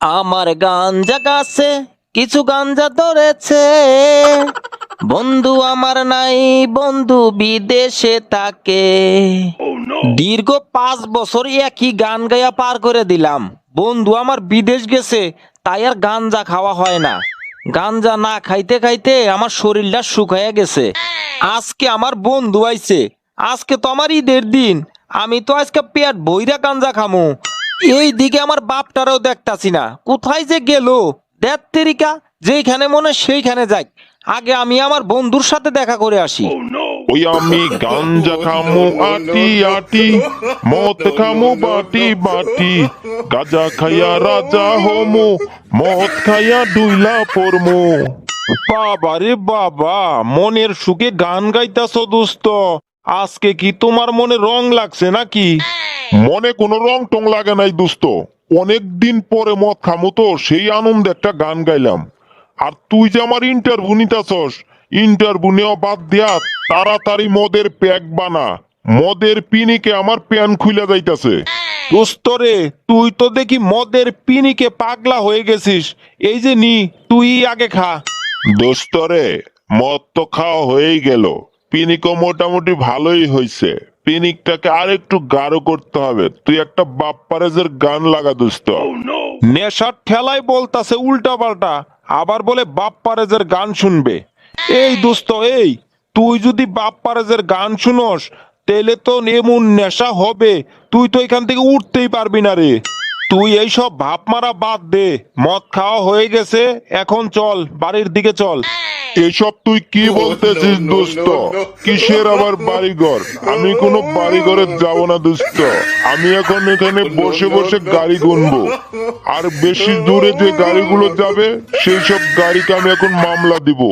আমার গাঞ্জা গাছে কিছু গাঞ্জা ধরেছে। বন্ধু আমার নাই, বন্ধু বিদেশে তাকে দীর্ঘ পাঁচ বছর একই গান গাইয়া পার করে দিলাম। বন্ধু আমার বিদেশ গেছে, তাই আর গাঞ্জা খাওয়া হয় না। গাঞ্জা না খাইতে খাইতে আমার শরীরটা শুকাইয়া গেছে। আজকে আমার বন্ধু আইছে। আজকে তো আমার ঈদের দিন। আমি তো আজকে পেট বইরা গাঞ্জা খামু। এই দিকে আমার বাপটারও দেখতাছি না। কোথায় যে গেল? দেখ তেরিকা যেখানে মনে হয় সেইখানে যাই। আগে আমি আমার বন্ধুর সাথে দেখা করে আসি। ওই আমি গাঞ্জা খামু আটি আটি মদ খামু বাটি বাটি। গাজা খাইয়া রাজা হোমু মদ খাইয়া ডুইলা পড়মু। বাবা রে বাবা মনের সুখে গান গাইতাছ দোস্ত। আজকে কি তোমার মনে রং লাগছে নাকি? মনে কোনো রং টং লাগে নাই দোস্ত। অনেক দিন পরে মদ খামু তো সেই আনন্দে একটা গান গাইলাম। আর তুই যে আমার ইন্টারভিউ নিতাছস ইন্টারভিউ নেওয়া বাদ দিয়া তাড়াতাড়ি মদের প্যাক বানা। মদের পিনিকে আমার প্যান খুলে যাইতাছে। দোস্ত রে তুই তো দেখি মদের পিনিকে পাগলা হয়ে গেছিস। এই যে নি তুই আগে খা। দোস্ত রে মদ তো খাওয়া হয়েই গেল। পিনিকও মোটামুটি ভালোই হয়েছে পিনিকটাকে আর একটু গাঢ় করতে হবে। তুই একটা বাপ্পারেজের গান লাগা দোস্ত। নেশার ঠেলাই বলতাছে উল্টা পাল্টা আবার বলে বাপ্পারেজের গান শুনবে। এই দোস্ত এই তুই যদি বাপ্পারেজের গান শুনস তাহলে তো নেমুন নেশা হবে। তুই তো এখান থেকে উঠতেই পারবি না রে। তুই এইসব ভাপ মারা বাদ দে। মদ খাওয়া হয়ে গেছে, এখন চল, বাড়ির দিকে চল। এসব তুই কি বলতেছিস দোস্ত কিসের আবার বাড়িঘর? আমি কোনো বাড়িঘরে যাব না দোস্ত আমি এখন এখানে বসে বসে গাড়ি গুনবো। আর বেশি দূরে যে গাড়িগুলো যাবে, সেই সব গাড়িকে আমি এখন মামলা দিব।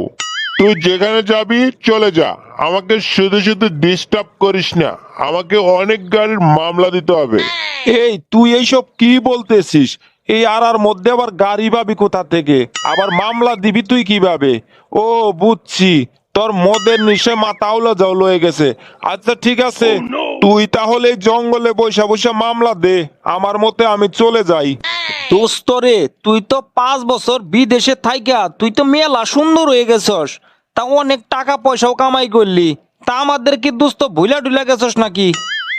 তুই যেখানে যাবি চলে যা। আমাকে শুধু শুধু ডিস্টার্ব করিস না। আমাকে অনেক গাড়ির মামলা দিতে হবে। এই তুই এইসব কি বলতেছিস? এই আর আর মধ্যে আবার গাড়ি পাবি কোথা থেকে? আবার মামলা দিবি তুই কীভাবে? ও বুঝছি। তোর মদের নিশে মাথাউলো যাও লয়ে গেছে। আচ্ছা ঠিক আছে। তুই তাহলে জঙ্গলে বৈশা বৈশা মামলা দে। আমার মতে আমি চলে যাই। দোস্ত রে তুই তো পাঁচ বছর বিদেশে থাইকা। তুই তো মেলা সুন্দর হয়ে গেছস। তা অনেক টাকা পয়সাও কামাই করলি। তা আমাদের কি দোস্ত ভুলা ডুলা গেছস নাকি?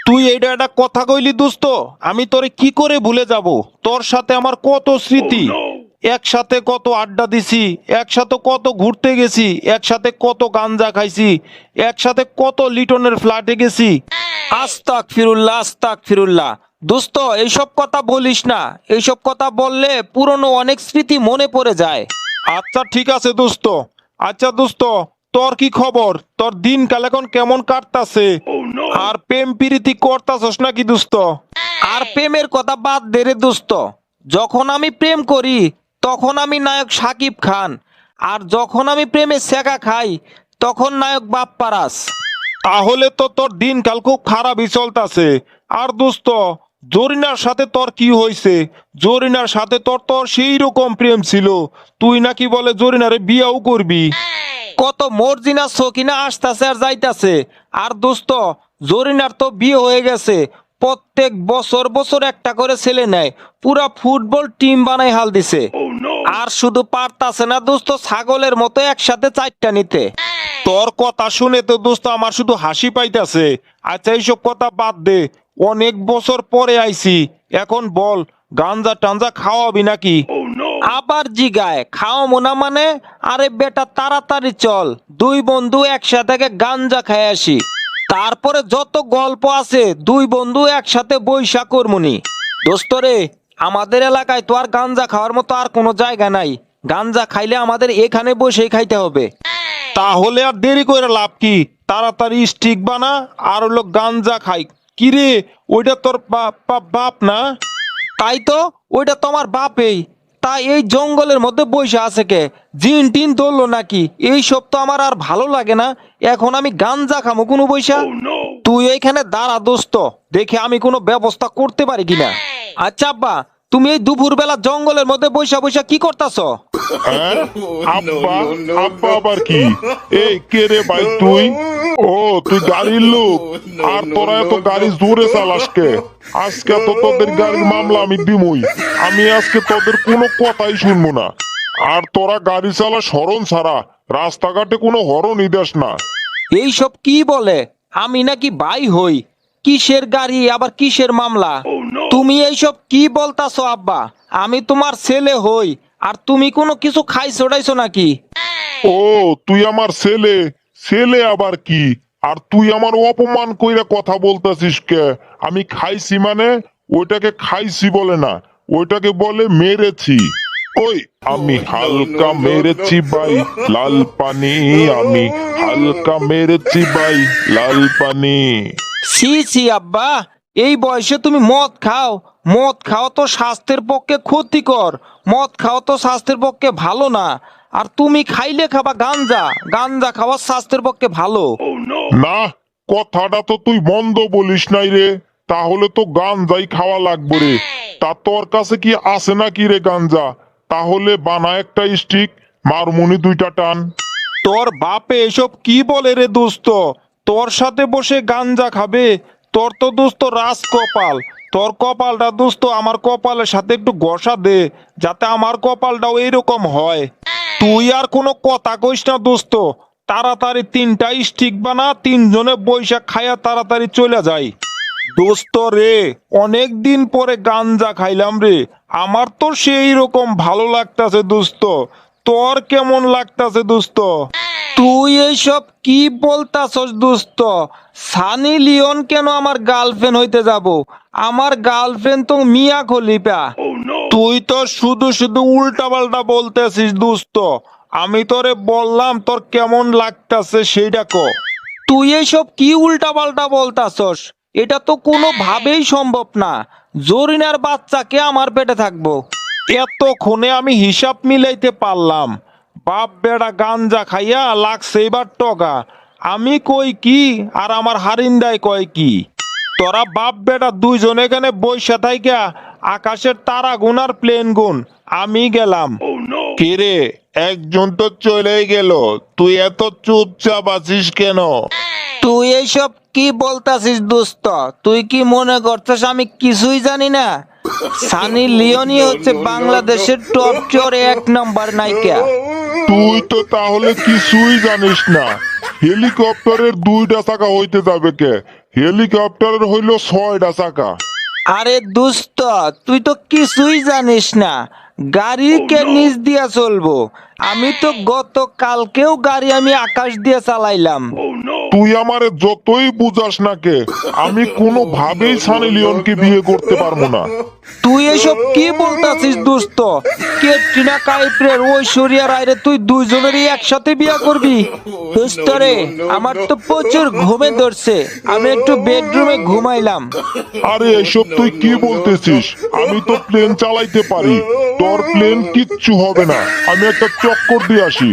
তুই এইটা একটা কথা কইলি দোস্ত আমি তোরে কি করে ভুলে যাব? তোর সাথে আমার কত স্মৃতি? একসাথে কত আড্ডা দিছি একসাথে কত ঘুরতে গেছি একসাথে কত গাঞ্জা খাইছি একসাথে কত লিটনের ফ্ল্যাটে গেছি। আস্তাক ফিরুল্লাহ আস্তাক ফিরুল্লাহ দোস্ত এইসব কথা বলিস না। এইসব কথা বললে পুরনো অনেক স্মৃতি মনে পড়ে যায়। আচ্ছা ঠিক আছে দোস্ত। আচ্ছা দোস্ত তোর কি খবর? তোর দিনকাল এখন কেমন কাটতাছে? আর প্রেম প্রীতি করতাছস নাকি দোস্ত? আর প্রেমের কথা বাদ দে রে দোস্ত। যখন আমি প্রেম করি তখন আমি নায়ক সাকিব খান। আর যখন আমি প্রেমে সেকা খাই তখন নায়ক বাপ্পারাস তাহলে তো তোর দিনকাল খুব খারাপই চলতাছে। আর দোস্ত জরিনার সাথে তোর কি হয়েছে জরিনার সাথে তোর তোর সেই রকম প্রেম ছিল। তুই নাকি বলে জরিনারে বিয়াও করবি। কত মর্জিনা সকিনা আসতেছে আর যাইতাছে। আর দোস্ত জরিনার তো বিয়ে হয়ে গেছে। প্রত্যেক বছর বছর একটা করে ছেলে নেয়। পুরা ফুটবল টিম বানাই হাল দিছে। আর শুধু পারতাছে না দোস্ত ছাগলের মতো একসাথে চারটা নিতে। তোর কথা শুনে তো দোস্ত আমার শুধু হাসি পাইতাছে। আচ্ছা এইসব কথা বাদ দে। অনেক বছর পরে আইছি এখন বল গাঞ্জা টাঞ্জা খাওয়াবি নাকি? আবার জিগায় খাও মোনা মানে? আরে বেটা তাড়াতাড়ি চল দুই বন্ধু একসাথে গাঞ্জা খায় আসি। তারপরে যত গল্প আছে দুই বন্ধু একসাথে বৈশা করমুনি দোস্ত রে আমাদের এলাকায় তো আর গাঞ্জা খাওয়ার মতো আর কোনো জায়গা নাই। গাঞ্জা খাইলে আমাদের এখানে বসেই খাইতে হবে। তাহলে আর দেরি করে লাভ কি? তাড়াতাড়ি স্টিক বানা আর হলো গাঞ্জা খাই। কিরে ওইটা তোর বাপ না? তাই তো ওইটা তোমার বাপেই। তা এই জঙ্গলের মধ্যে বসে আছে কে? জিন টিন ধরলো নাকি? এই সব তো আমার আর ভালো লাগে না। এখন আমি গাঞ্জা খামো কোনো বৈশা তুই এইখানে দাঁড়া দোস্ত। দেখে আমি কোনো ব্যবস্থা করতে পারি কিনা? আচ্ছা আব্বা তুমি এই দুপুর বেলা জঙ্গলের মধ্যে বৈশা বৈশা কি করতাছ? হ্যাঁ? আব্বা আব্বা আবার কি? এই কে রে ভাই তুই? ও তুই গাড়ির লোক? আর তোরা এত গাড়ি জোরে চালাস কে? আজকে তো তোদের গাড়ির মামলা আমি দিমুই। আমি আজকে তোদের কোনো কথাই শুনব না। আর তোরা গাড়ি চালা স্মরণ ছাড়া। রাস্তাঘাটে কোনো হরণই দেস না। এইসব কি বলে? আমি নাকি ভাই হই। কিসের গাড়ি আবার কিসের মামলা? তুমি এইসব কি বলতাছো আব্বা? আমি তোমার ছেলে হই। আর তুমি কোনো কিছু খাইছো ডাইছো নাকি? ও তুই আমার ছেলে। ছেলে আবার কি? আর তুই আমার অপমান কইরা কথা বলতেছিস কে? আমি খাইছি মানে ওইটাকে খাইছি বলে না ওইটাকে বলে মেরেছি। ওই আমি হালকা মেরেছি ভাই লাল পানি আমি হালকা মেরেছি ভাই লাল পানি। সি সি আব্বা এই বয়সে তুমি মদ খাও মদ খাওয়া তো স্বাস্থ্যের পক্ষে ক্ষতিকর। মদ খাও তো স্বাস্থ্যের পক্ষে ভালো না। আর তুমি খাইলে খাবা গাঞ্জা। গাঞ্জা খাওয়া স্বাস্থ্যের পক্ষে ভালো। না কথাটা তো তুই বন্ধ বলিস নাই রে। তাহলে তো গাঞ্জাই খাওয়া লাগবে রে। তা তোর কাছে কি আছে নাকি রে গাঞ্জা? তাহলে বানা একটা স্টিক মারমুনি দুইটা টান। তোর বাপে এসব কি বলে রে দোস্ত? তোর সাথে বসে গাঞ্জা খাবে। তোর তো দোস্ত রাজ কপাল তোর কপালটা দোস্ত আমার কপালের সাথে একটু ঘষা দে, যাতে আমার কপালটাও এইরকম হয়। তুই আর কোনো কথা কইস না দোস্ত তাড়াতাড়ি তিনটা স্টিক বানা, তিনজনে বৈশাখ খাইয়া তাড়াতাড়ি চলে যায় দোস্ত রে, অনেক দিন পরে গাঞ্জা খাইলাম রে, আমার তো সেই রকম ভালো লাগতাছে দোস্ত তোর কেমন লাগতাছে দোস্ত তুই এইসব কি বলতাছস দোস্ত? সানি লিওন কেন আমার গার্লফ্রেন্ড হইতে যাব? আমার গার্লফ্রেন্ড তো মিয়া খলিফা। তুই তো শুধু শুধু উল্টা পাল্টা বলতেছিস দোস্ত। আমি তোরে বললাম তোর কেমন লাগতাছে সেইটা ক। তুই এইসব কি উল্টা পাল্টা বলতাছস? এটা তো কোনো ভাবেই সম্ভব না। জরিনার বাচ্চাকে আমার পেটে থাকব। এতক্ষণে আমি হিসাব মিলাইতে পারলাম। বাপ বেড়া গাঞ্জা খাইয়া লাগছে এবার টগা। আমি কই কি আর আমার হারিন্দায় কয় কি? তোরা বাপ বেটা দুইজন এখানে বৈশা থাইকা আকাশের তারা গুন আর প্লেন গুন আমি গেলাম। কিরে একজন তো চলেই গেল তুই এত চুপচাপ আছিস কেন? তুই এইসব কি বলতাছিস দোস্ত? তুই কি মনে করছিস আমি কিছুই জানি না? সানি লিওনি হচ্ছে বাংলাদেশের টপ চোর এক নম্বর নায়িকা। তুই তো তাহলে কিছুই জানিস না। হেলিকপ্টারের দুইটা চাকা হইতে যাবে কে? হেলিকপ্টারের হইল ছয়টা চাকা। আরে দুস্ত তুই তো কিছুই জানিস না। গাড়ি কে নিচ দিয়া চলবো? আমি তো গত কালকেও গাড়ি আমি আকাশ দিয়ে চালাইলাম। তুই আমারে যতই বুঝাস না কে আমি কোনো ভাবেই সানি লিওনকে বিয়ে করতে পারব না। তুই এসব কি বলতাছিস দোস্ত? ক্যাটরিনা কাইফের ঐশ্বরিয়া রায়রে তুই দুইজনেরই একসাথে বিয়ে করবি? দোস্ত রে আমার তো প্রচুর ঘুমে ধরছে। আমি একটু বেডরুমে ঘুমাইলাম। আরে এসব তুই কি বলতেছিস? আমি তো প্লেন চালাইতে পারি। তোর প্লেন কিচ্ছু হবে না। আমি একটা চক্কর দিয়ে আসি।